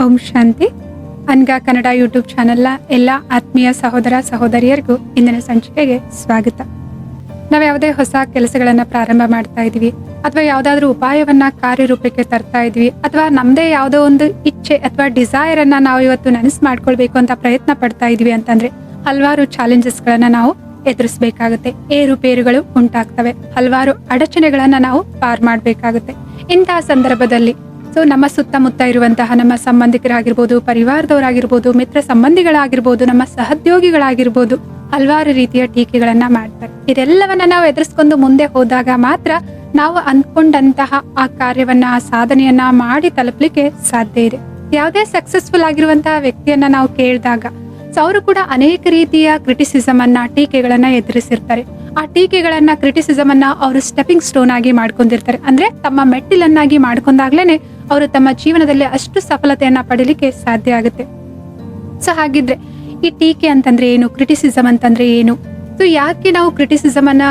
ಓಂ ಶಾಂತಿ. ಅನ್ಗ Kannada YouTube ಚಾನೆಲ್ನ ಎಲ್ಲ ಆತ್ಮೀಯ ಸಹೋದರ ಸಹೋದರಿಯರಿಗೂ ಇಂದಿನ ಸಂಚಿಕೆಗೆ ಸ್ವಾಗತ. ನಾವು ಯಾವುದೇ ಹೊಸ ಕೆಲಸಗಳನ್ನು ಪ್ರಾರಂಭ ಮಾಡ್ತಾ ಇದೀವಿ, ಅಥವಾ ಯಾವುದಾದ್ರೂ ಉಪಾಯವನ್ನ ಕಾರ್ಯರೂಪಕ್ಕೆ ತರ್ತಾ ಇದ್ವಿ, ಅಥವಾ ನಮ್ಮದೇ ಯಾವುದೋ ಒಂದು ಇಚ್ಛೆ ಅಥವಾ ಡಿಸೈರ್ ಅನ್ನ ನಾವು ಇವತ್ತು ನನಸು ಮಾಡ್ಕೊಳ್ಬೇಕು ಅಂತ ಪ್ರಯತ್ನ ಪಡ್ತಾ ಇದ್ವಿ ಅಂತಂದ್ರೆ ಹಲವಾರು ಚಾಲೆಂಜಸ್ ಗಳನ್ನ ನಾವು ಎದುರಿಸಬೇಕಾಗುತ್ತೆ. ಏರುಪೇರುಗಳು ಉಂಟಾಗ್ತವೆ. ಹಲವಾರು ಅಡಚಣೆಗಳನ್ನ ನಾವು ಪಾರ್ ಮಾಡಬೇಕಾಗುತ್ತೆ. ಇಂತಹ ಸಂದರ್ಭದಲ್ಲಿ ಸೊ ನಮ್ಮ ಸುತ್ತಮುತ್ತ ಇರುವಂತಹ ನಮ್ಮ ಸಂಬಂಧಿಕರಾಗಿರ್ಬೋದು, ಪರಿವಾರದವರಾಗಿರ್ಬೋದು, ಮಿತ್ರ ಸಂಬಂಧಿಗಳಾಗಿರ್ಬೋದು, ನಮ್ಮ ಸಹೋದ್ಯೋಗಿಗಳಾಗಿರ್ಬೋದು, ಹಲವಾರು ರೀತಿಯ ಟೀಕೆಗಳನ್ನ ಮಾಡ್ತಾರೆ. ಇದೆಲ್ಲವನ್ನ ನಾವು ಎದುರಿಸ್ಕೊಂಡು ಮುಂದೆ ಹೋದಾಗ ಮಾತ್ರ ನಾವು ಅಂದ್ಕೊಂಡಂತಹ ಆ ಕಾರ್ಯವನ್ನ, ಆ ಸಾಧನೆಯನ್ನ ಮಾಡಿ ತಲುಪಲಿಕ್ಕೆ ಸಾಧ್ಯ ಇದೆ. ಯಾವುದೇ ಸಕ್ಸಸ್ಫುಲ್ ಆಗಿರುವಂತಹ ವ್ಯಕ್ತಿಯನ್ನ ನಾವು ಕೇಳಿದಾಗ, ಸೊ ಅವರು ಕೂಡ ಅನೇಕ ರೀತಿಯ ಕ್ರಿಟಿಸಿಸಮ್ ಅನ್ನ, ಟೀಕೆಗಳನ್ನ ಎದುರಿಸಿರ್ತಾರೆ. ಆ ಟೀಕೆಗಳನ್ನ ಕ್ರಿಟಿಸಿಸಮ್ ಅನ್ನ ಅವರು ಸ್ಟೆಪಿಂಗ್ ಸ್ಟೋನ್ ಆಗಿ ಮಾಡ್ಕೊಂಡಿರ್ತಾರೆ. ಅಂದ್ರೆ ತಮ್ಮ ಮೆಟ್ಟಿಲನ್ನಾಗಿ ಮಾಡ್ಕೊಂಡಾಗ್ಲೇನೆ ಅವರು ತಮ್ಮ ಜೀವನದಲ್ಲಿ ಅಷ್ಟು ಸಫಲತೆಯನ್ನ ಪಡೀಲಿಕ್ಕೆ ಸಾಧ್ಯ ಆಗುತ್ತೆ. ಸೊ ಹಾಗಿದ್ರೆ ಈ ಟೀಕೆ ಅಂತಂದ್ರೆ ಏನು? ಕ್ರಿಟಿಸಿಸಮ್ ಅಂತಂದ್ರೆ ಏನು? ಸೊ ಯಾಕೆ ನಾವು ಕ್ರಿಟಿಸಿಸಮ್ ಅನ್ನ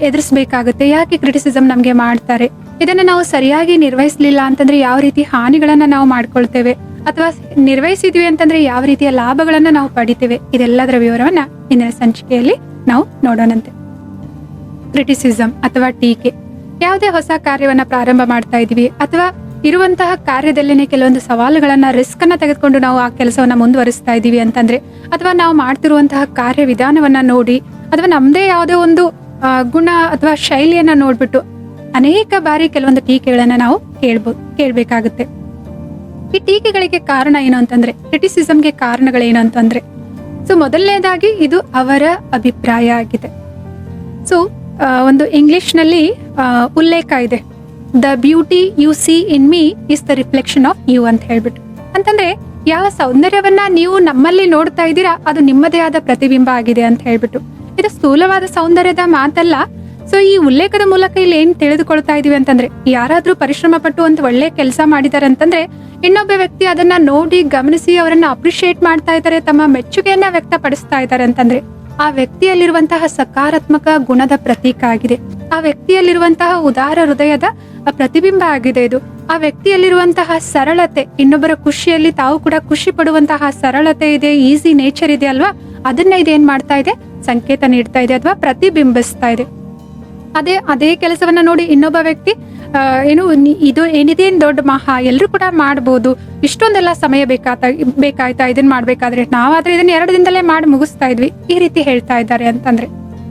ಎದುರಿಸಬೇಕಾಗುತ್ತೆ? ಯಾಕೆ ಕ್ರಿಟಿಸಿಸಮ್ ನಮ್ಗೆ ಮಾಡ್ತಾರೆ? ಇದನ್ನ ನಾವು ಸರಿಯಾಗಿ ನಿರ್ವಹಿಸಲಿಲ್ಲ ಅಂತಂದ್ರೆ ಯಾವ ರೀತಿ ಹಾನಿಗಳನ್ನ ನಾವು ಮಾಡ್ಕೊಳ್ತೇವೆ? ಅಥವಾ ನಿರ್ವಹಿಸಿದ್ವಿ ಅಂತಂದ್ರೆ ಯಾವ ರೀತಿಯ ಲಾಭಗಳನ್ನ ನಾವು ಪಡಿತೇವೆ? ಇದೆಲ್ಲದರ ವಿವರವನ್ನ ಇಂದಿನ ಸಂಚಿಕೆಯಲ್ಲಿ ನಾವು ನೋಡೋಣಂತೆ. ಕ್ರಿಟಿಸಿಸಮ್ ಅಥವಾ ಟೀಕೆ. ಯಾವುದೇ ಹೊಸ ಕಾರ್ಯವನ್ನ ಪ್ರಾರಂಭ ಮಾಡ್ತಾ ಇದೀವಿ ಅಥವಾ ಇರುವಂತಹ ಕಾರ್ಯದಲ್ಲೇನೆ ಕೆಲವೊಂದು ಸವಾಲುಗಳನ್ನ ರಿಸ್ಕ್ ಅನ್ನ ತೆಗೆದುಕೊಂಡು ನಾವು ಆ ಕೆಲಸವನ್ನ ಮುಂದುವರಿಸ್ತಾ ಇದ್ದೀವಿ ಅಂತಂದ್ರೆ, ಅಥವಾ ನಾವು ಮಾಡ್ತಿರುವಂತಹ ಕಾರ್ಯ ವಿಧಾನವನ್ನ ನೋಡಿ, ಅಥವಾ ನಮ್ದೇ ಯಾವುದೇ ಒಂದು ಗುಣ ಅಥವಾ ಶೈಲಿಯನ್ನ ನೋಡ್ಬಿಟ್ಟು ಅನೇಕ ಬಾರಿ ಕೆಲವೊಂದು ಟೀಕೆಗಳನ್ನ ನಾವು ಕೇಳ್ಬೋದು ಕೇಳ್ಬೇಕಾಗುತ್ತೆ. ಈ ಟೀಕೆಗಳಿಗೆ ಕಾರಣ ಏನು ಅಂತಂದ್ರೆ ಕ್ರಿಟಿಸಿಸಮ್ಗೆ ಕಾರಣಗಳೇನು ಅಂತಂದ್ರೆ, ಸೊ ಮೊದಲನೇದಾಗಿ ಇದು ಅವರ ಅಭಿಪ್ರಾಯ ಆಗಿದೆ. ಸೊ ಒಂದು ಇಂಗ್ಲಿಷ್ನಲ್ಲಿ ಉಲ್ಲೇಖ ಇದೆ. The beauty you see in me is the reflection of you ಅಂತ ಹೇಳ್ಬಿಟ್ಟು. ಅಂತಂದ್ರೆ ಯಾವ ಸೌಂದರ್ಯವನ್ನ ನೀವು ನಮ್ಮಲ್ಲಿ ನೋಡ್ತಾ ಇದ್ದೀರಾ, ಅದು ನಿಮ್ಮದೇ ಆದ ಪ್ರತಿಬಿಂಬ ಆಗಿದೆ ಅಂತ ಹೇಳ್ಬಿಟ್ಟು. ಇದು ಸ್ಥೂಲವಾದ ಸೌಂದರ್ಯದ ಮಾತಲ್ಲ. ಸೊ ಈ ಉಲ್ಲೇಖದ ಮೂಲಕ ಇಲ್ಲಿ ಏನ್ ತಿಳಿದುಕೊಳ್ತಾ ಇದೀವಿ ಅಂತಂದ್ರೆ, ಯಾರಾದ್ರೂ ಪರಿಶ್ರಮ ಪಟ್ಟು ಒಂದು ಒಳ್ಳೆ ಕೆಲಸ ಮಾಡಿದಾರೆ ಅಂತಂದ್ರೆ ಇನ್ನೊಬ್ಬ ವ್ಯಕ್ತಿ ಅದನ್ನ ನೋಡಿ ಗಮನಿಸಿ ಅವರನ್ನ ಅಪ್ರಿಶಿಯೇಟ್ ಮಾಡ್ತಾ ಇದ್ದಾರೆ, ತಮ್ಮ ಮೆಚ್ಚುಗೆಯನ್ನ ವ್ಯಕ್ತಪಡಿಸ್ತಾ ಇದ್ದಾರೆ ಅಂತಂದ್ರೆ ಆ ವ್ಯಕ್ತಿಯಲ್ಲಿರುವಂತಹ ಸಕಾರಾತ್ಮಕ ಗುಣದ ಪ್ರತೀಕ ಆಗಿದೆ. ಆ ವ್ಯಕ್ತಿಯಲ್ಲಿರುವಂತಹ ಉದಾರ ಹೃದಯದ ಪ್ರತಿಬಿಂಬ ಆಗಿದೆ ಇದು. ಆ ವ್ಯಕ್ತಿಯಲ್ಲಿರುವಂತಹ ಸರಳತೆ, ಇನ್ನೊಬ್ಬರ ಖುಷಿಯಲ್ಲಿ ತಾವು ಕೂಡ ಖುಷಿ ಪಡುವಂತಹ ಸರಳತೆ ಇದೆ, ಈಸಿ ನೇಚರ್ ಇದೆ ಅಲ್ವಾ? ಅದನ್ನ ಇದೇನ್ ಮಾಡ್ತಾ ಇದೆ? ಸಂಕೇತ ನೀಡ್ತಾ ಇದೆ ಅಥವಾ ಪ್ರತಿಬಿಂಬಿಸ್ತಾ ಇದೆ. ಅದೇ ಅದೇ ಕೆಲಸವನ್ನ ನೋಡಿ ಇನ್ನೊಬ್ಬ ವ್ಯಕ್ತಿ ಏನು ಇದು ಏನಿದೇನು ದೊಡ್ಡ ಮಹಾ ಎಲ್ಲರೂ ಕೂಡ ಮಾಡ್ಬೋದು. ಇಷ್ಟೊಂದೆಲ್ಲ ಸಮಯ ಬೇಕಾತ, ಬೇಕಾಯ್ತಾ ಇದನ್ನ ಮಾಡ್ಬೇಕಾದ್ರೆ ನಾವಾದ್ರೆ ಇದನ್ನ ಎರಡು ದಿನದಲ್ಲೇ ಮಾಡಿ ಮುಗಿಸ್ತಾ ಇದ್ವಿ. ಈ ರೀತಿ ಹೇಳ್ತಾ ಇದ್ದಾರೆ ಅಂತಂದ್ರೆ.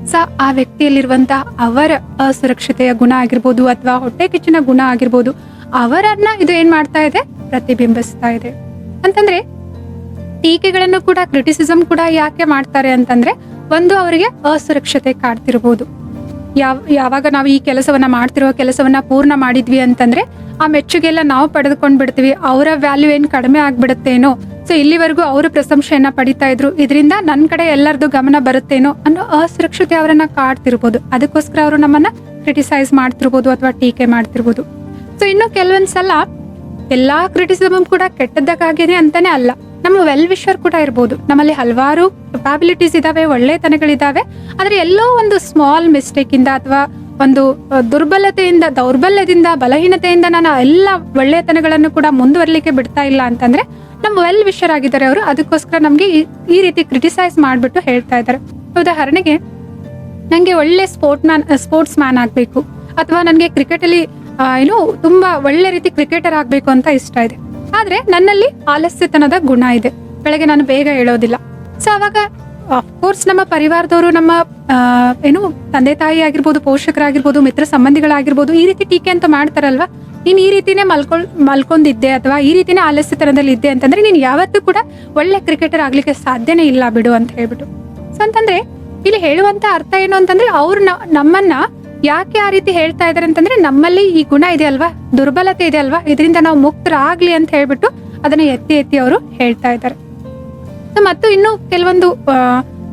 ಸ, ಆ ವ್ಯಕ್ತಿಯಲ್ಲಿರುವಂತಹ ಅವರ ಅಸುರಕ್ಷತೆಯ ಗುಣ ಆಗಿರ್ಬೋದು ಅಥವಾ ಹೊಟ್ಟೆ ಕಿಚ್ಚಿನ ಗುಣ ಆಗಿರ್ಬೋದು, ಅವರನ್ನ ಇದು ಏನ್ ಮಾಡ್ತಾ ಇದೆ? ಪ್ರತಿಬಿಂಬಿಸ್ತಾ ಇದೆ. ಅಂತಂದ್ರೆ, ಟೀಕೆಗಳನ್ನು ಕೂಡ ಕ್ರಿಟಿಸಿಸಮ್ ಕೂಡ ಯಾಕೆ ಮಾಡ್ತಾರೆ ಅಂತಂದ್ರೆ, ಒಂದು ಅವರಿಗೆ ಅಸುರಕ್ಷತೆ ಕಾಡ್ತಿರ್ಬೋದು. ಯಾವ, ಯಾವಾಗ ನಾವು ಈ ಕೆಲಸವನ್ನ ಮಾಡ್ತಿರೋ ಕೆಲಸವನ್ನ ಪೂರ್ಣ ಮಾಡಿದ್ವಿ ಅಂತಂದ್ರೆ ಆ ಮೆಚ್ಚುಗೆಲ್ಲ ನಾವು ಪಡೆದುಕೊಂಡು ಬಿಡ್ತೀವಿ ಅವರ ವ್ಯಾಲ್ಯೂ ಏನು ಕಡಿಮೆ ಆಗ್ಬಿಡುತ್ತೇನೋ. ಸೊ ಇಲ್ಲಿವರೆಗೂ ಅವರು ಪ್ರಶಂಸೆಯನ್ನ ಪಡಿತಾ ಇದ್ರು. ಇದರಿಂದ ನನ್ನ ಕಡೆ ಎಲ್ಲರದು ಗಮನ ಬರುತ್ತೇನೋ ಅನ್ನೋ ಅಸುರಕ್ಷತೆ ಅವರನ್ನ ಕಾಡ್ತಿರ್ಬೋದು. ಅದಕ್ಕೋಸ್ಕರ ಅವರು ನಮ್ಮನ್ನ ಕ್ರಿಟಿಸೈಸ್ ಮಾಡ್ತಿರ್ಬೋದು ಅಥವಾ ಟೀಕೆ ಮಾಡ್ತಿರ್ಬೋದು. ಸೊ ಇನ್ನು ಕೆಲವೊಂದ್ಸಲ ಎಲ್ಲಾ ಕ್ರಿಟಿಸಿಸಮ್ ಕೂಡ ಕೆಟ್ಟದ್ದಕ್ಕಾಗೇನೆ ಅಂತಾನೆ ಅಲ್ಲ. ನಮ್ಮ ವೆಲ್ ವಿಶ್ವರ್ ಕೂಡ ಇರ್ಬೋದು. ನಮ್ಮಲ್ಲಿ ಹಲವಾರು ಕೆಪಾಬಿಲಿಟೀಸ್ ಇದಾವೆ ಒಳ್ಳೆತನಗಳಿದ್ದಾವೆ ಆದರೆ ಎಲ್ಲೋ ಒಂದು ಸ್ಮಾಲ್ ಮಿಸ್ಟೇಕ್ ಇಂದ ಅಥವಾ ಒಂದು ದುರ್ಬಲತೆಯಿಂದ, ದೌರ್ಬಲ್ಯದಿಂದ, ಬಲಹೀನತೆಯಿಂದ ನಾನು ಎಲ್ಲ ಒಳ್ಳೆತನಗಳನ್ನು ಕೂಡ ಮುಂದುವರಲಿಕ್ಕೆ ಬಿಡ್ತಾ ಇಲ್ಲ ಅಂತಂದ್ರೆ ನಮ್ಮ ವೆಲ್ ವಿಷರ್ ಆಗಿದ್ದಾರೆ ಅವರು. ಅದಕ್ಕೋಸ್ಕರ ನಮಗೆ ಈ- ಈ ರೀತಿ ಕ್ರಿಟಿಸೈಸ್ ಮಾಡ್ಬಿಟ್ಟು ಹೇಳ್ತಾ ಇದ್ದಾರೆ. ಉದಾಹರಣೆಗೆ ನನಗೆ ಒಳ್ಳೆ ಸ್ಪೋರ್ಟ್ ಮ್ಯಾನ್ ಸ್ಪೋರ್ಟ್ಸ್ ಮ್ಯಾನ್ ಆಗಬೇಕು. ಅಥವಾ ನನಗೆ ಕ್ರಿಕೆಟಲ್ಲಿ ಏನು, ತುಂಬಾ ಒಳ್ಳೆ ರೀತಿ ಕ್ರಿಕೆಟರ್ ಆಗಬೇಕು ಅಂತ ಇಷ್ಟ ಇದೆ. ಆದ್ರೆ ನನ್ನಲ್ಲಿ ಆಲಸ್ಯತನದ ಗುಣ ಇದೆ. ಬೆಳಗ್ಗೆ ನಾನು ಬೇಗ ಹೇಳೋದಿಲ್ಲ. ಸೊ ಅವಾಗ ಕೋರ್ಸ್ ನಮ್ಮ ಪರಿವಾರದವರು ನಮ್ಮ ಏನು, ತಂದೆ ತಾಯಿ ಆಗಿರ್ಬೋದು, ಪೋಷಕರಾಗಿರ್ಬೋದು, ಮಿತ್ರ ಸಂಬಂಧಿಗಳಾಗಿರ್ಬೋದು, ಈ ರೀತಿ ಟೀಕೆ ಅಂತ ಮಾಡ್ತಾರಲ್ವಾ? ನೀನ್ ಈ ರೀತಿನೇ ಮಲ್ಕೊಳ್, ಮಲ್ಕೊಂಡಿದ್ದೆ ಅಥವಾ ಈ ರೀತಿನೇ ಆಲಸ್ಯತನದಲ್ಲಿ ಇದ್ದೆ ಅಂತಂದ್ರೆ ನೀನ್ ಯಾವತ್ತೂ ಕೂಡ ಒಳ್ಳೆ ಕ್ರಿಕೆಟರ್ ಆಗ್ಲಿಕ್ಕೆ ಸಾಧ್ಯನೇ ಇಲ್ಲ ಬಿಡು ಅಂತ ಹೇಳ್ಬಿಟ್ಟು. ಸೊ ಅಂತಂದ್ರೆ, ಇಲ್ಲಿ ಹೇಳುವಂತ ಅರ್ಥ ಏನು ಅಂತಂದ್ರೆ, ಅವ್ರು ನಮ್ಮನ್ನ ಯಾಕೆ ಆ ರೀತಿ ಹೇಳ್ತಾ ಇದಾರೆ ಅಂತಂದ್ರೆ ನಮ್ಮಲ್ಲಿ ಈ ಗುಣ ಇದೆ ಅಲ್ವಾ? ದುರ್ಬಲತೆ ಇದೆ ಅಲ್ವಾ? ಇದರಿಂದ ನಾವು ಮುಕ್ತರಾಗ್ಲಿ ಅಂತ ಹೇಳ್ಬಿಟ್ಟು ಅದನ್ನ ಎತ್ತಿ ಎತ್ತಿ ಅವರು ಹೇಳ್ತಾ ಇದ್ದಾರೆ ಮತ್ತು ಇನ್ನು ಕೆಲವೊಂದು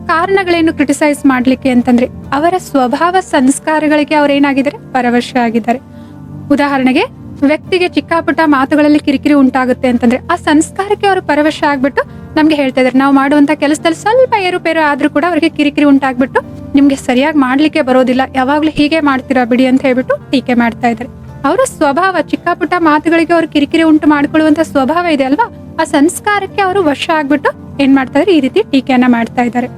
ಕಾರಣಗಳೇನು ಕ್ರಿಟಿಸೈಸ್ ಮಾಡ್ಲಿಕ್ಕೆ ಅಂತಂದ್ರೆ ಅವರ ಸ್ವಭಾವ ಸಂಸ್ಕಾರಗಳಿಗೆ ಅವ್ರು ಏನಾಗಿದ್ದಾರೆ? ಪರವಶ ಆಗಿದ್ದಾರೆ. ಉದಾಹರಣೆಗೆ, ವ್ಯಕ್ತಿಗೆ ಚಿಕ್ಕಪುಟ್ಟ ಮಾತುಗಳಲ್ಲಿ ಕಿರಿಕಿರಿ ಉಂಟಾಗುತ್ತೆ ಅಂತಂದ್ರೆ ಆ ಸಂಸ್ಕಾರಕ್ಕೆ ಅವರು ಪರವಶ ಆಗ್ಬಿಟ್ಟು ನಮ್ಗೆ ಹೇಳ್ತಾ ಇದಾರೆ, ನಾವು ಮಾಡುವಂತ ಕೆಲಸದಲ್ಲಿ ಸ್ವಲ್ಪ ಏರುಪೇರು ಆದ್ರೂ ಕೂಡ ಅವರಿಗೆ ಕಿರಿಕಿರಿ ಉಂಟಾಗ್ಬಿಟ್ಟು ನಿಮಗೆ ಸರಿಯಾಗಿ ಮಾಡ್ಲಿಕ್ಕೆ ಬರೋದಿಲ್ಲ, ಯಾವಾಗಲೂ ಹೀಗೆ ಮಾಡ್ತೀರಾ ಬಿಡಿ ಅಂತ ಹೇಳ್ಬಿಟ್ಟು ಟೀಕೆ ಮಾಡ್ತಾ ಇದ್ದಾರೆ ಅವರ ಸ್ವಭಾವ, ಚಿಕ್ಕ ಪುಟ್ಟ ಮಾತುಗಳಿಗೆ ಅವರು ಕಿರಿಕಿರಿ ಉಂಟು ಮಾಡ್ಕೊಳ್ಳುವಂತ ಸ್ವಭಾವ ಇದೆ ಅಲ್ವಾ? ಆ ಸಂಸ್ಕಾರಕ್ಕೆ ಅವರು ವಶ ಆಗ್ಬಿಟ್ಟು ಏನ್ ಮಾಡ್ತಾ ಇದ್ದಾರೆ ಈ ರೀತಿ ಟೀಕೆಯನ್ನ ಮಾಡ್ತಾ ಇದ್ದಾರೆ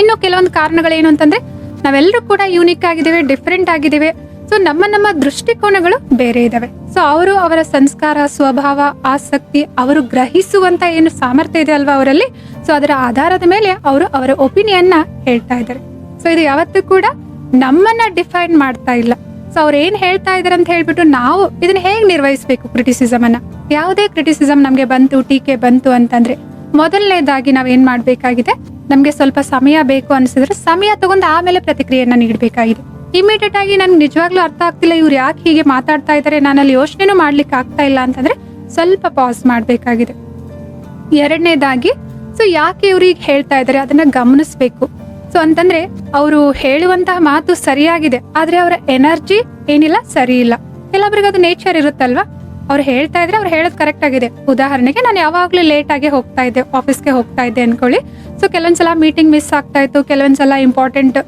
ಇನ್ನು ಕೆಲವೊಂದು ಕಾರಣಗಳೇನು ಅಂತಂದ್ರೆ, ನಾವೆಲ್ಲರೂ ಕೂಡ ಯೂನಿಕ್ ಆಗಿದ್ದೇವೆ ಡಿಫ್ರೆಂಟ್ ಆಗಿದ್ದೇವೆ. ಸೊ ನಮ್ಮ ನಮ್ಮ ದೃಷ್ಟಿಕೋನಗಳು ಬೇರೆ ಇದಾವೆ. ಸೊ ಅವರು ಅವರ ಸಂಸ್ಕಾರ, ಸ್ವಭಾವ, ಆಸಕ್ತಿ ಅವರು ಗ್ರಹಿಸುವಂತ ಏನು ಸಾಮರ್ಥ್ಯ ಇದೆ ಅಲ್ವಾ ಅವರಲ್ಲಿ? ಸೊ ಅದರ ಆಧಾರದ ಮೇಲೆ ಅವರು ಅವರ ಒಪಿನಿಯನ್ನ ಹೇಳ್ತಾ ಇದ್ದಾರೆ. ಸೊ ಇದು ಯಾವತ್ತೂ ಕೂಡ ನಮ್ಮನ್ನ ಡಿಫೈನ್ ಮಾಡ್ತಾ ಇಲ್ಲ. ಸೊ ಅವ್ರು ಏನ್ ಹೇಳ್ತಾ ಇದಾರೆ ಅಂತ ಹೇಳ್ಬಿಟ್ಟು ನಾವು ಇದನ್ನ ಹೇಗ್ ನಿರ್ವಹಿಸಬೇಕು ಕ್ರಿಟಿಸಿಸಮ್ ಅನ್ನ? ಯಾವುದೇ ಕ್ರಿಟಿಸಿಸಮ್ ನಮ್ಗೆ ಬಂತು, ಟೀಕೆ ಬಂತು ಅಂತಂದ್ರೆ ಮೊದಲನೇದಾಗಿ ನಾವ್ ಏನ್ ಮಾಡ್ಬೇಕಾಗಿದೆ? ನಮ್ಗೆ ಸ್ವಲ್ಪ ಸಮಯ ಬೇಕು ಅನ್ಸಿದ್ರೆ ಸಮಯ ತಗೊಂಡು ಆಮೇಲೆ ಪ್ರತಿಕ್ರಿಯೆಯನ್ನ ನೀಡಬೇಕಾಗಿದೆ. ಇಮಿಡಿಯೇಟ್ ಆಗಿ ನನ್ಗೆ ನಿಜವಾಗ್ಲೂ ಅರ್ಥ ಆಗ್ತಿಲ್ಲ, ಇವ್ರು ಯಾಕೆ ಹೀಗೆ ಮಾತಾಡ್ತಾ ಇದ್ದಾರೆ ನಾನಲ್ಲಿ ಯೋಚನೆನೂ ಮಾಡ್ಲಿಕ್ಕೆ ಆಗ್ತಾ ಇಲ್ಲ ಅಂತಂದ್ರೆ ಸ್ವಲ್ಪ ಪಾಸ್ ಮಾಡಬೇಕಾಗಿದೆ. ಎರಡನೇದಾಗಿ ಸೊ ಯಾಕೆ ಇವ್ರಿಗೆ ಹೇಳ್ತಾ ಇದ್ದಾರೆ ಅದನ್ನ ಗಮನಿಸ್ಬೇಕು. ಸೊ ಅಂತಂದ್ರೆ, ಅವರು ಹೇಳುವಂತಹ ಮಾತು ಸರಿಯಾಗಿದೆ, ಆದ್ರೆ ಅವರ ಎನರ್ಜಿ ಏನಿಲ್ಲ, ಸರಿ ಇಲ್ಲ. ಕೆಲವೊಬ್ರಿಗೆ ಅದು ನೇಚರ್ ಇರುತ್ತಲ್ವಾ? ಅವ್ರು ಹೇಳ್ತಾ ಇದ್ರೆ ಅವ್ರು ಹೇಳೋದು ಕರೆಕ್ಟ್ ಆಗಿದೆ. ಉದಾಹರಣೆಗೆ, ನಾನು ಯಾವಾಗಲೂ ಲೇಟ್ ಆಗಿ ಹೋಗ್ತಾ ಇದ್ದೆ ಆಫೀಸ್ಗೆ ಹೋಗ್ತಾ ಇದ್ದೆ ಅನ್ಕೊಳ್ಳಿ. ಸೊ ಕೆಲವೊಂದ್ಸಲ ಮೀಟಿಂಗ್ ಮಿಸ್ ಆಗ್ತಾ ಇತ್ತು, ಕೆಲವೊಂದ್ಸಲ ಇಂಪಾರ್ಟೆಂಟ್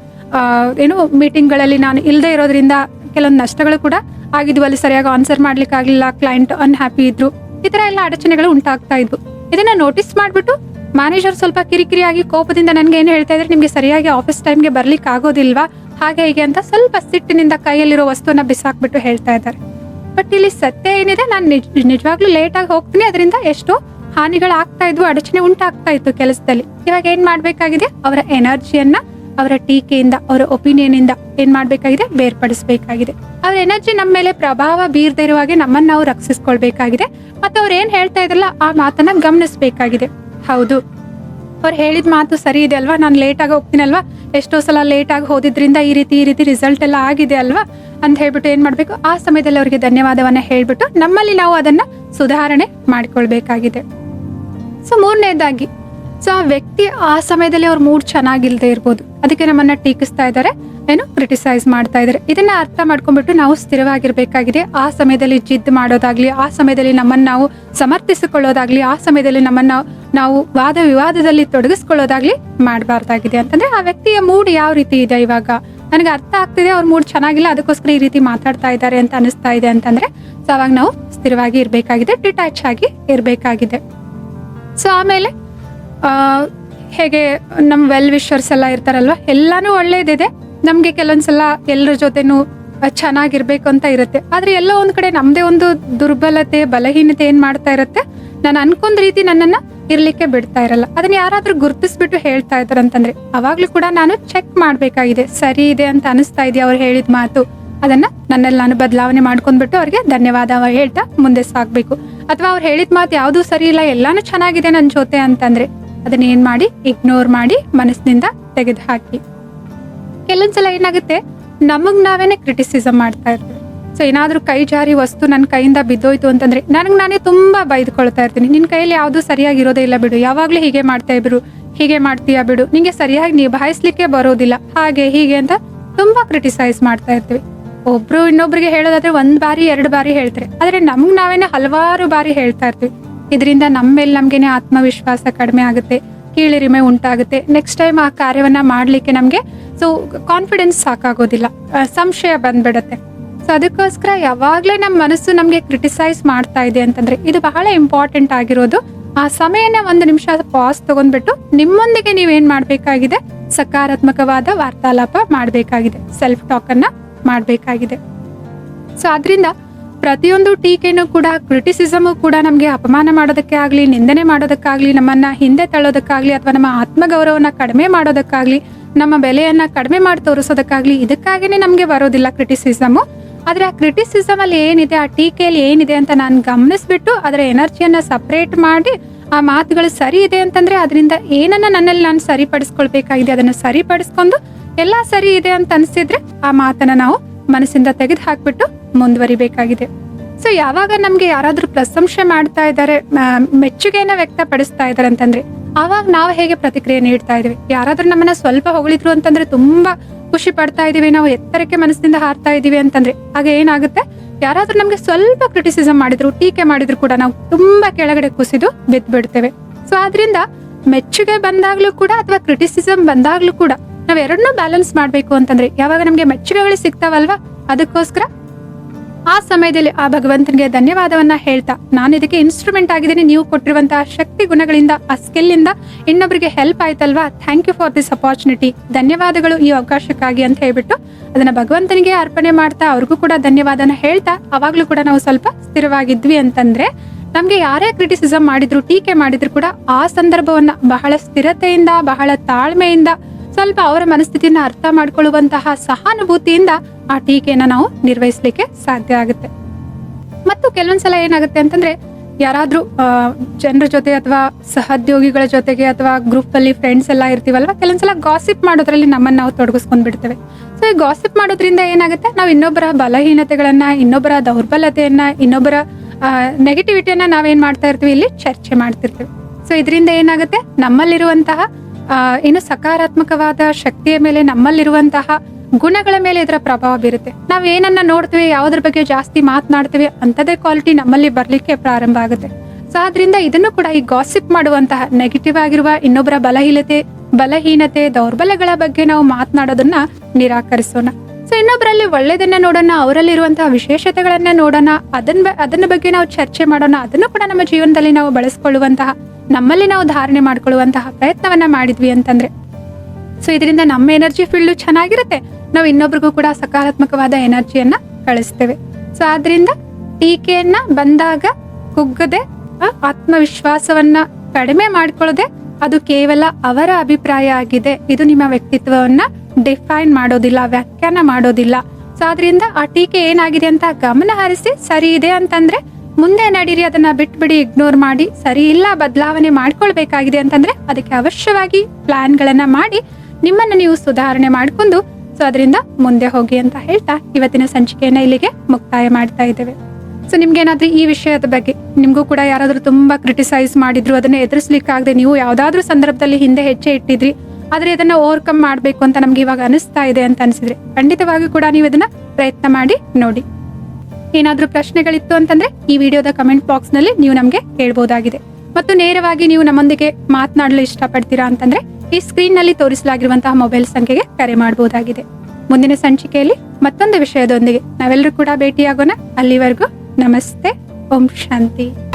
ಏನು ಮೀಟಿಂಗ್ಗಳಲ್ಲಿ ನಾನು ಇಲ್ಲದೆ ಇರೋದ್ರಿಂದ ಕೆಲವೊಂದು ನಷ್ಟಗಳು ಕೂಡ ಆಗಿದ್ವು. ಅಲ್ಲಿ ಸರಿಯಾಗಿ ಆನ್ಸರ್ ಮಾಡ್ಲಿಕ್ಕೆ ಆಗ್ಲಿಲ್ಲ. ಕ್ಲೈಂಟ್ ಅನ್ಹ್ಯಾಪಿ ಇದ್ರು. ಈ ಥರ ಎಲ್ಲ ಅಡಚಣೆಗಳು ಉಂಟಾಗ್ತಾ ಇದ್ವು. ಇದನ್ನ ನೋಟಿಸ್ ಮಾಡ್ಬಿಟ್ಟು ಮ್ಯಾನೇಜರ್ ಸ್ವಲ್ಪ ಕಿರಿಕಿರಿಯಾಗಿ ಕೋಪದಿಂದ ನನಗೆ ಏನು ಹೇಳ್ತಾ ಇದ್ರೆ ನಿಮಗೆ ಸರಿಯಾಗಿ ಆಫೀಸ್ ಟೈಮ್ಗೆ ಬರ್ಲಿಕ್ಕೆ ಆಗೋದಿಲ್ವಾ? ಹಾಗೆ ಹೀಗೆ ಅಂತ ಸ್ವಲ್ಪ ಸಿಟ್ಟಿನಿಂದ ಕೈಯಲ್ಲಿರೋ ವಸ್ತುವನ್ನ ಬಿಸಾಕ್ಬಿಟ್ಟು ಹೇಳ್ತಾ ಇದ್ದಾರೆ. ಬಟ್ ಇಲ್ಲಿ ಸತ್ಯ ಏನಿದೆ, ನಾನು ನಿಜ, ನಿಜವಾಗ್ಲೂ ಲೇಟಾಗಿ ಹೋಗ್ತೀನಿ. ಅದರಿಂದ ಎಷ್ಟೋ ಹಾನಿಗಳು ಆಗ್ತಾ ಇದ್ವು, ಅಡಚಣೆ ಉಂಟಾಗ್ತಾ ಇತ್ತು ಕೆಲಸದಲ್ಲಿ. ಇವಾಗ ಏನ್ ಮಾಡ್ಬೇಕಾಗಿದೆ? ಅವರ ಎನರ್ಜಿಯನ್ನ ಅವರ ಟೀಕೆಯಿಂದ, ಅವರ ಒಪಿನಿಯನ್ ಇಂದ ಏನ್ ಮಾಡ್ಬೇಕಾಗಿದೆ? ಬೇರ್ಪಡಿಸಬೇಕಾಗಿದೆ. ಅವ್ರ ಎನರ್ಜಿ ನಮ್ಮ ಮೇಲೆ ಪ್ರಭಾವ ಬೀರದೇ ಇರುವ ಹಾಗೆ ನಮ್ಮನ್ನ ನಾವು ರಕ್ಷಿಸ್ಕೊಳ್ಬೇಕಾಗಿದೆ. ಮತ್ತೆ ಅವ್ರು ಏನ್ ಹೇಳ್ತಾ ಇದ್ರಲ್ಲ, ಆ ಮಾತನ್ನ ಗಮನಿಸಬೇಕಾಗಿದೆ. ಹೌದು. ಅವ್ರು ಹೇಳಿದ ಮಾತು ಸರಿ ಇದೆ ಅಲ್ವಾ? ನಾನು ಲೇಟ್ ಆಗಿ ಹೋಗ್ತೀನಲ್ವಾ ಎಷ್ಟೋ ಸಲ ಲೇಟ್ ಆಗಿ ಹೋದಿದ್ರಿಂದ ಈ ರೀತಿ ಈ ರೀತಿ ರಿಸಲ್ಟ್ ಎಲ್ಲ ಆಗಿದೆ ಅಲ್ವಾ? ಅಂತ ಹೇಳ್ಬಿಟ್ಟು ಏನ್ ಮಾಡ್ಬೇಕು? ಆ ಸಮಯದಲ್ಲಿ ಅವರಿಗೆ ಧನ್ಯವಾದವನ್ನ ಹೇಳ್ಬಿಟ್ಟು ನಮ್ಮಲ್ಲಿ ನಾವು ಅದನ್ನ ಸುಧಾರಣೆ ಮಾಡಿಕೊಳ್ಬೇಕಾಗಿದೆ. ಸೊ ಮೂರನೇದಾಗಿ ಸೊ ಆ ವ್ಯಕ್ತಿ ಆ ಸಮಯದಲ್ಲಿ ಅವ್ರ ಮೂಡ್ ಚೆನ್ನಾಗಿಲ್ಲದೆ ಇರ್ಬೋದು. ಅದಕ್ಕೆ ನಮ್ಮನ್ನ ಟೀಕಿಸ್ತಾ ಇದ್ದಾರೆ, ಏನು ಕ್ರಿಟಿಸೈಸ್ ಮಾಡ್ತಾ ಇದ್ದಾರೆ. ಇದನ್ನ ಅರ್ಥ ಮಾಡ್ಕೊಂಡ್ಬಿಟ್ಟು ನಾವು ಸ್ಥಿರವಾಗಿರ್ಬೇಕಾಗಿದೆ. ಆ ಸಮಯದಲ್ಲಿ ಜಿದ್ ಮಾಡೋದಾಗ್ಲಿ, ಆ ಸಮಯದಲ್ಲಿ ನಮ್ಮನ್ನ ನಾವು ಸಮರ್ಥಿಸಿಕೊಳ್ಳೋದಾಗ್ಲಿ, ಆ ಸಮಯದಲ್ಲಿ ನಮ್ಮನ್ನ ನಾವು ವಾದ ವಿವಾದದಲ್ಲಿ ತೊಡಗಿಸ್ಕೊಳ್ಳೋದಾಗ್ಲಿ ಮಾಡಬಾರ್ದಾಗಿದೆ. ಅಂತಂದ್ರೆ ಆ ವ್ಯಕ್ತಿಯ ಮೂಡ್ ಯಾವ ರೀತಿ ಇದೆ ಇವಾಗ? ನನಗೆ ಅರ್ಥ ಆಗ್ತಿದೆ, ಅವ್ರ ಮೂಡ್ ಚೆನ್ನಾಗಿಲ್ಲ, ಅದಕ್ಕೋಸ್ಕರ ಈ ರೀತಿ ಮಾತಾಡ್ತಾ ಇದ್ದಾರೆ ಅಂತ ಅನಿಸ್ತಾ ಇದೆ ಅಂತಂದ್ರೆ, ಸೊ ಅವಾಗ ನಾವು ಸ್ಥಿರವಾಗಿ ಇರಬೇಕಾಗಿದೆ ಡಿಟ್ಯಾಚ್ ಆಗಿ ಇರಬೇಕಾಗಿದೆ. ಸೊ ಆಮೇಲೆ ಹೇಗೆ ನಮ್ಮ ವೆಲ್ ವಿಶರ್ಸ್ ಎಲ್ಲ ಇರ್ತಾರಲ್ವ, ಎಲ್ಲಾನು ಒಳ್ಳೇದಿದೆ. ನಮಗೆ ಕೆಲವೊಂದ್ಸಲ ಎಲ್ಲರ ಜೊತೆನೂ ಚೆನ್ನಾಗಿರ್ಬೇಕು ಅಂತ ಇರುತ್ತೆ. ಆದ್ರೆ ಎಲ್ಲೋ ಒಂದು ಕಡೆ ನಮ್ದೇ ಒಂದು ದುರ್ಬಲತೆ, ಬಲಹೀನತೆ ಏನು ಮಾಡ್ತಾ ಇರುತ್ತೆ, ನಾನು ಅನ್ಕೊಂಡ್ ರೀತಿ ನನ್ನನ್ನ ಇರ್ಲಿಕ್ಕೆ ಬಿಡ್ತಾ ಇರಲ್ಲ. ಅದನ್ನ ಯಾರಾದರೂ ಗುರುತಿಸ್ಬಿಟ್ಟು ಹೇಳ್ತಾ ಇದ್ದಾರೆ ಅಂತಂದ್ರೆ, ಅವಾಗ್ಲೂ ಕೂಡ ನಾನು ಚೆಕ್ ಮಾಡಬೇಕಾಗಿದೆ. ಸರಿ ಇದೆ ಅಂತ ಅನಿಸ್ತಾ ಇದೆಯಾ ಅವ್ರು ಹೇಳಿದ ಮಾತು? ಅದನ್ನ ನನ್ನಲ್ಲಿ ನಾನು ಬದಲಾವಣೆ ಮಾಡ್ಕೊಂಡ್ಬಿಟ್ಟು ಅವ್ರಿಗೆ ಧನ್ಯವಾದ ಹೇಳ್ತಾ ಮುಂದೆ ಸಾಗಬೇಕು ಅಥವಾ ಅವ್ರು ಹೇಳಿದ ಮಾತು ಯಾವುದೂ ಸರಿ ಇಲ್ಲ, ಎಲ್ಲಾನು ಚೆನ್ನಾಗಿದೆ ನನ್ನ ಜೊತೆ ಅಂತಂದ್ರೆ ಅದನ್ನ ಏನ್ ಮಾಡಿ ಇಗ್ನೋರ್ ಮಾಡಿ ಮನಸ್ಸಿನಿಂದ ತೆಗೆದು ಹಾಕಿ ಕೆಲವೊಂದ್ಸಲ ಏನಾಗುತ್ತೆ, ನಮಗ್ ನಾವೇನೆ ಕ್ರಿಟಿಸಿಸಮ್ ಮಾಡ್ತಾ ಇರ್ತೀವಿ. ಸೊ ಏನಾದ್ರೂ ಕೈ ಜಾರಿ ವಸ್ತು ನನ್ನ ಕೈಯಿಂದ ಬಿದ್ದೋಯ್ತು ಅಂತಂದ್ರೆ, ನನಗೆ ನಾನೇ ತುಂಬಾ ಬೈದ್ಕೊಳ್ತಾ ಇರ್ತೀನಿ. ನಿನ್ ಕೈಯಲ್ಲಿ ಯಾವ್ದು ಸರಿಯಾಗಿ ಇರೋದೇ ಇಲ್ಲ ಬಿಡು. ಯಾವಾಗ್ಲೂ ಹೀಗೆ ಮಾಡ್ತಾ ಇಬ್ರು, ಹೀಗೆ ಮಾಡ್ತೀಯಾ ಬಿಡು. ನಿಂಗೆ ಸರಿಯಾಗಿ ನಿಭಾಯಿಸ್ಲಿಕ್ಕೆ ಬರೋದಿಲ್ಲ. ಹಾಗೆ, ಹೀಗೆ ಅಂತ ತುಂಬಾ ಕ್ರಿಟಿಸೈಸ್ ಮಾಡ್ತಾ ಇರ್ತೀವಿ. ಒಬ್ರು ಇನ್ನೊಬ್ರಿಗೆ ಹೇಳೋದಾದ್ರೆ ಒಂದ್ ಬಾರಿ, ಎರಡು ಬಾರಿ ಹೇಳ್ತಾರೆ. ಆದ್ರೆ ನಮ್ಗ್ ನಾವೇನೆ ಹಲವಾರು ಬಾರಿ ಹೇಳ್ತಾ ಇರ್ತೀವಿ. ಇದರಿಂದ ನಮ್ಮ ಮೇಲೆ ನಮಗೇನೆ ಆತ್ಮವಿಶ್ವಾಸ ಕಡಿಮೆ ಆಗುತ್ತೆ, ಕೀಳಿರಿಮೆ ಉಂಟಾಗುತ್ತೆ. ನೆಕ್ಸ್ಟ್ ಟೈಮ್ ಆ ಕಾರ್ಯವನ್ನ ಮಾಡ್ಲಿಕ್ಕೆ ನಮಗೆ ಸೊ ಕಾನ್ಫಿಡೆನ್ಸ್ ಸಾಕಾಗೋದಿಲ್ಲ. ಸಂಶಯ ಬಂದ್ಬಿಡತ್ತೆ. ಸೊ ಅದಕ್ಕೋಸ್ಕರ ಯಾವಾಗಲೇ ನಮ್ಮ ಮನಸ್ಸು ನಮಗೆ ಕ್ರಿಟಿಸೈಸ್ ಮಾಡ್ತಾ ಇದೆ ಅಂತಂದ್ರೆ, ಇದು ಬಹಳ ಇಂಪಾರ್ಟೆಂಟ್ ಆಗಿರೋದು. ಆ ಸಮಯನ ಒಂದು ನಿಮಿಷ ಪಾಸ್ ತಗೊಂಡ್ಬಿಟ್ಟು, ನಿಮ್ಮೊಂದಿಗೆ ನೀವೇನ್ ಮಾಡಬೇಕಾಗಿದೆ? ಸಕಾರಾತ್ಮಕವಾದ ವಾರ್ತಾಲಾಪ ಮಾಡಬೇಕಾಗಿದೆ. ಸೆಲ್ಫ್ ಟಾಕ್ ಅನ್ನ ಮಾಡ್ಬೇಕಾಗಿದೆ. ಸೊ ಅದರಿಂದ ಪ್ರತಿಯೊಂದು ಟೀಕೆನೂ ಕೂಡ ಕ್ರಿಟಿಸಿಸಮು ಕೂಡ ನಮಗೆ ಅಪಮಾನ ಮಾಡೋದಕ್ಕೆ ಆಗಲಿ, ನಿಂದನೆ ಮಾಡೋದಕ್ಕಾಗಲಿ, ನಮ್ಮನ್ನ ಹಿಂದೆ ತಳ್ಳೋದಕ್ಕಾಗಲಿ, ಅಥವಾ ನಮ್ಮ ಆತ್ಮಗೌರವನ ಕಡಿಮೆ ಮಾಡೋದಕ್ಕಾಗಲಿ, ನಮ್ಮ ಬೆಲೆಯನ್ನ ಕಡಿಮೆ ಮಾಡಿ ತೋರಿಸೋದಕ್ಕಾಗಲಿ, ಇದಕ್ಕಾಗಿನೇ ನಮಗೆ ಬರೋದಿಲ್ಲ ಕ್ರಿಟಿಸಿಸಮು ಆದರೆ ಆ ಕ್ರಿಟಿಸಿಸಮ್ ಅಲ್ಲಿ ಏನಿದೆ, ಆ ಟೀಕೆಯಲ್ಲಿ ಏನಿದೆ ಅಂತ ನಾನು ಗಮನಿಸ್ಬಿಟ್ಟು ಅದರ ಎನರ್ಜಿಯನ್ನ ಸಪ್ರೇಟ್ ಮಾಡಿ, ಆ ಮಾತುಗಳು ಸರಿ ಇದೆ ಅಂತಂದ್ರೆ ಅದರಿಂದ ಏನನ್ನ ನನ್ನಲ್ಲಿ ನಾನು ಸರಿಪಡಿಸ್ಕೊಳ್ಬೇಕಾಗಿದೆ, ಅದನ್ನು ಸರಿಪಡಿಸ್ಕೊಂಡು, ಎಲ್ಲ ಸರಿ ಇದೆ ಅಂತ ಅನ್ಸಿದ್ರೆ ಆ ಮಾತನ್ನ ನಾವು ಮನಸ್ಸಿಂದ ತೆಗೆದು ಹಾಕ್ಬಿಟ್ಟು ಮುಂದುವರಿಬೇಕಾಗಿದೆ. ಸೊ ಯಾವಾಗ ನಮ್ಗೆ ಯಾರಾದ್ರೂ ಪ್ರಶಂಸೆ ಮಾಡ್ತಾ ಇದ್ದಾರೆ ಮೆಚ್ಚುಗೆಯನ್ನ ವ್ಯಕ್ತಪಡಿಸ್ತಾ ಇದ್ದಾರೆ ಅಂತಂದ್ರೆ, ಆವಾಗ ನಾವು ಹೇಗೆ ಪ್ರತಿಕ್ರಿಯೆ ನೀಡ್ತಾ ಇದೀವಿ ಯಾರಾದ್ರೂ ನಮ್ಮನ್ನ ಸ್ವಲ್ಪ ಹೊಗಳಿದ್ರು ಅಂತಂದ್ರೆ ತುಂಬಾ ಖುಷಿ ಪಡ್ತಾ ಇದೀವಿ ನಾವು ಎತ್ತರಕ್ಕೆ ಮನಸ್ಸಿನಿಂದ ಹಾರ್ತಾ ಇದೀವಿ ಅಂತಂದ್ರೆ ಆಗ ಏನಾಗುತ್ತೆ? ಯಾರಾದ್ರೂ ನಮ್ಗೆ ಸ್ವಲ್ಪ ಕ್ರಿಟಿಸಿಸಮ್ ಮಾಡಿದ್ರು, ಟೀಕೆ ಮಾಡಿದ್ರು ಕೂಡ ನಾವು ತುಂಬಾ ಕೆಳಗಡೆ ಕುಸಿದು ಬಿದ್ದು ಬಿಡ್ತೇವೆ ಸೊ ಆದ್ರಿಂದ ಮೆಚ್ಚುಗೆ ಬಂದಾಗ್ಲೂ ಕೂಡ ಅಥವಾ ಕ್ರಿಟಿಸಿಸಮ್ ಬಂದಾಗ್ಲೂ ಕೂಡ ನಾವ್ ಎರಡನ್ನೂ ಬ್ಯಾಲೆನ್ಸ್ ಮಾಡ್ಬೇಕು ಅಂತಂದ್ರೆ, ಯಾವಾಗ ನಮ್ಗೆ ಮೆಚ್ಚುಗೆಗಳು ಸಿಗ್ತಾವಲ್ವಾ? ಅದಕ್ಕೋಸ್ಕರ ಆ ಸಮಯದಲ್ಲಿ ಆ ಭಗವಂತನಿಗೆ ಧನ್ಯವಾದವನ್ನ ಹೇಳ್ತಾ, ನಾನು ಇದಕ್ಕೆ ಇನ್ಸ್ಟ್ರೂಮೆಂಟ್ ಆಗಿದ್ದೀನಿ, ನೀವು ಕೊಟ್ಟಿರುವಂತಹ ಶಕ್ತಿ ಗುಣಗಳಿಂದ, ಆ ಸ್ಕಿಲ್ ಇಂದ ಇನ್ನೊಬ್ಬರಿಗೆ ಹೆಲ್ಪ್ ಆಯ್ತಲ್ವಾ? Thank you for this opportunity ಧನ್ಯವಾದಗಳು ಈ ಅವಕಾಶಕ್ಕಾಗಿ ಅಂತ ಹೇಳ್ಬಿಟ್ಟು ಅದನ್ನ ಭಗವಂತನಿಗೆ ಅರ್ಪಣೆ ಮಾಡ್ತಾ, ಅವ್ರಿಗೂ ಕೂಡ ಧನ್ಯವಾದನ ಹೇಳ್ತಾ, ಅವಾಗ್ಲೂ ಕೂಡ ನಾವು ಸ್ವಲ್ಪ ಸ್ಥಿರವಾಗಿದ್ವಿ ಅಂತಂದ್ರೆ, ನಮಗೆ ಯಾರೇ ಕ್ರಿಟಿಸಿಸಮ್ ಮಾಡಿದ್ರು, ಟೀಕೆ ಮಾಡಿದ್ರು ಕೂಡ ಆ ಸಂದರ್ಭವನ್ನ ಬಹಳ ಸ್ಥಿರತೆಯಿಂದ, ಬಹಳ ತಾಳ್ಮೆಯಿಂದ, ಸ್ವಲ್ಪ ಅವರ ಮನಸ್ಥಿತಿಯನ್ನ ಅರ್ಥ ಮಾಡ್ಕೊಳ್ಳುವಂತಹ ಸಹಾನುಭೂತಿಯಿಂದ ಆ ಟೀಕೆಯನ್ನು ನಾವು ನಿರ್ವಹಿಸಲಿಕ್ಕೆ ಸಾಧ್ಯ ಆಗುತ್ತೆ. ಮತ್ತು ಕೆಲವೊಂದ್ಸಲ ಏನಾಗುತ್ತೆ ಅಂತಂದ್ರೆ, ಯಾರಾದ್ರೂ ಜನರ ಜೊತೆ ಅಥವಾ ಸಹೋದ್ಯೋಗಿಗಳ ಜೊತೆಗೆ ಅಥವಾ ಗ್ರೂಪ್ ಅಲ್ಲಿ ಫ್ರೆಂಡ್ಸ್ ಎಲ್ಲ ಇರ್ತೀವಲ್ವ ಕೆಲವೊಂದು ಸಲ ಗಾಸಿಪ್ ಮಾಡೋದ್ರಲ್ಲಿ ನಮ್ಮನ್ನ ನಾವು ತೊಡಗಿಸ್ಕೊಂಡ್ ಬಿಡ್ತೇವೆ ಸೊ ಈ ಗಾಸಿಪ್ ಮಾಡೋದ್ರಿಂದ ಏನಾಗುತ್ತೆ? ನಾವು ಇನ್ನೊಬ್ಬರ ಬಲಹೀನತೆಗಳನ್ನು, ಇನ್ನೊಬ್ಬರ ದೌರ್ಬಲ್ಯತೆಯನ್ನ, ಇನ್ನೊಬ್ಬರ ನೆಗೆಟಿವಿಟಿಯನ್ನು ನಾವೇನು ಮಾಡ್ತಾ ಇರ್ತೀವಿ ಇಲ್ಲಿ? ಚರ್ಚೆ ಮಾಡ್ತಿರ್ತೀವಿ. ಸೊ ಇದರಿಂದ ಏನಾಗುತ್ತೆ? ನಮ್ಮಲ್ಲಿರುವಂತಹ ಏನು ಸಕಾರಾತ್ಮಕವಾದ ಶಕ್ತಿಯ ಮೇಲೆ ನಮ್ಮಲ್ಲಿರುವಂತಹ ಗುಣಗಳ ಮೇಲೆ ಇದರ ಪ್ರಭಾವ ಬೀರುತ್ತೆ. ನಾವ್ ಏನನ್ನ ನೋಡ್ತೀವಿ, ಯಾವ್ದ್ರ ಬಗ್ಗೆ ಜಾಸ್ತಿ ಮಾತನಾಡ್ತೀವಿ ಅಂತದೇ ಕ್ವಾಲಿಟಿ ನಮ್ಮಲ್ಲಿ ಬರ್ಲಿಕ್ಕೆ ಪ್ರಾರಂಭ ಆಗುತ್ತೆ. ಸೊ ಆದ್ರಿಂದ ಇದನ್ನು ಕೂಡ ಈ ಗಾಸಿಪ್ ಮಾಡುವಂತಹ ನೆಗೆಟಿವ್ ಆಗಿರುವ ಇನ್ನೊಬ್ಬರ ಬಲಹೀನತೆ ಬಲಹೀನತೆ, ದೌರ್ಬಲ್ಯಗಳ ಬಗ್ಗೆ ನಾವು ಮಾತನಾಡೋದನ್ನ ನಿರಾಕರಿಸೋಣ. ಸೊ ಇನ್ನೊಬ್ಬರಲ್ಲಿ ಒಳ್ಳೇದನ್ನ ನೋಡೋಣ, ಅವರಲ್ಲಿರುವಂತಹ ವಿಶೇಷತೆಗಳನ್ನ ನೋಡೋಣ, ಅದನ್ನ ಅದನ್ನ ಬಗ್ಗೆ ನಾವು ಚರ್ಚೆ ಮಾಡೋಣ, ಅದನ್ನು ಕೂಡ ನಮ್ಮ ಜೀವನದಲ್ಲಿ ನಾವು ಬಳಸ್ಕೊಳ್ಳುವಂತಹ, ನಮ್ಮಲ್ಲಿ ನಾವು ಧಾರಣೆ ಮಾಡ್ಕೊಳ್ಳುವಂತಹ ಪ್ರಯತ್ನವನ್ನ ಮಾಡಿದ್ವಿ ಅಂತಂದ್ರೆ. ಸೊ ಇದರಿಂದ ನಮ್ಮ ಎನರ್ಜಿ ಫೀಲ್ಡ್ ಚೆನ್ನಾಗಿರುತ್ತೆ. ನಾವು ಇನ್ನೊಬ್ರಿಗೂ ಕೂಡ ಸಕಾರಾತ್ಮಕವಾದ ಎನರ್ಜಿಯನ್ನ ಕಳಿಸ್ತೇವೆ. ಸೊ ಆದ್ರಿಂದ ಟೀಕೆಯನ್ನ ಬಂದಾಗ ಕುಗ್ಗದೆ ಆತ್ಮವಿಶ್ವಾಸವನ್ನ ಕಡಿಮೆ ಮಾಡ್ಕೊಳ್ಳದೆ ಅದು ಕೇವಲ ಅವರ ಅಭಿಪ್ರಾಯ ಆಗಿದೆ. ಇದು ನಿಮ್ಮ ವ್ಯಕ್ತಿತ್ವವನ್ನ ಡಿಫೈನ್ ಮಾಡೋದಿಲ್ಲ, ವ್ಯಾಖ್ಯಾನ ಮಾಡೋದಿಲ್ಲ. ಸೊ ಆದ್ರಿಂದ ಆ ಟೀಕೆ ಏನಾಗಿದೆ ಅಂತ ಗಮನ ಹರಿಸಿ ಸರಿ ಇದೆ ಅಂತಂದ್ರೆ ಮುಂದೆ ನಡೀರಿ, ಅದನ್ನ ಬಿಟ್ಬಿಡಿ ಇಗ್ನೋರ್ ಮಾಡಿ, ಸರಿ ಇಲ್ಲ, ಬದಲಾವಣೆ ಮಾಡ್ಕೊಳ್ಬೇಕಾಗಿದೆ ಅಂತಂದ್ರೆ ಅದಕ್ಕೆ ಅವಶ್ಯವಾಗಿ ಪ್ಲಾನ್ಗಳನ್ನ ಮಾಡಿ ನಿಮ್ಮನ್ನ ನೀವು ಸುಧಾರಣೆ ಮಾಡ್ಕೊಂಡು ಸೊ ಅದರಿಂದ ಮುಂದೆ ಹೋಗಿ ಅಂತ ಹೇಳ್ತಾ ಇವತ್ತಿನ ಸಂಚಿಕೆಯನ್ನ ಇಲ್ಲಿಗೆ ಮುಕ್ತಾಯ ಮಾಡ್ತಾ ಇದ್ದೇವೆ. ಸೊ ನಿಮ್ಗೇನಾದ್ರೂ ಈ ವಿಷಯದ ಬಗ್ಗೆ ನಿಮ್ಗೂ ಕೂಡ ಯಾರಾದ್ರೂ ತುಂಬಾ ಕ್ರಿಟಿಸೈಸ್ ಮಾಡಿದ್ರು, ಅದನ್ನ ಎದುರಿಸ್ಲಿಕ್ಕಾಗದೆ ನೀವು ಯಾವುದಾದ್ರೂ ಸಂದರ್ಭದಲ್ಲಿ ಹಿಂದೆ ಹೆಜ್ಜೆ ಇಟ್ಟಿದ್ರಿ, ಆದರೆ ಇದನ್ನ ಓವರ್ಕಮ್ ಮಾಡಬೇಕು ಅಂತ ನಮ್ಗೆ ಇವಾಗ ಅನಿಸ್ತಾ ಇದೆ ಅಂತ ಅನಿಸಿದ್ರೆ ಖಂಡಿತವಾಗಿ ಕೂಡ ನೀವು ಇದನ್ನ ಪ್ರಯತ್ನ ಮಾಡಿ ನೋಡಿ. ಏನಾದ್ರೂ ಪ್ರಶ್ನೆಗಳಿತ್ತು ಅಂತಂದ್ರೆ ಈ ವಿಡಿಯೋದ ಕಮೆಂಟ್ ಬಾಕ್ಸ್ನಲ್ಲಿ ನೀವು ನಮ್ಗೆ ಕೇಳ್ಬೋದಾಗಿದೆ ಮತ್ತು ನೇರವಾಗಿ ನೀವು ನಮ್ಮೊಂದಿಗೆ ಮಾತನಾಡಲು ಇಷ್ಟಪಡ್ತೀರಾ ಅಂತಂದ್ರೆ ಈ ಸ್ಕ್ರೀನ್ನಲ್ಲಿ ತೋರಿಸಲಾಗಿರುವಂತಹ ಮೊಬೈಲ್ ಸಂಖ್ಯೆಗೆ ಕರೆ ಮಾಡಬಹುದಾಗಿದೆ ಮುಂದಿನ ಸಂಚಿಕೆಯಲ್ಲಿ ಮತ್ತೊಂದು ವಿಷಯದೊಂದಿಗೆ ನಾವೆಲ್ಲರೂ ಕೂಡ ಭೇಟಿಯಾಗೋಣ. ಅಲ್ಲಿವರೆಗೂ ನಮಸ್ತೆ. ಓಂ ಶಾಂತಿ.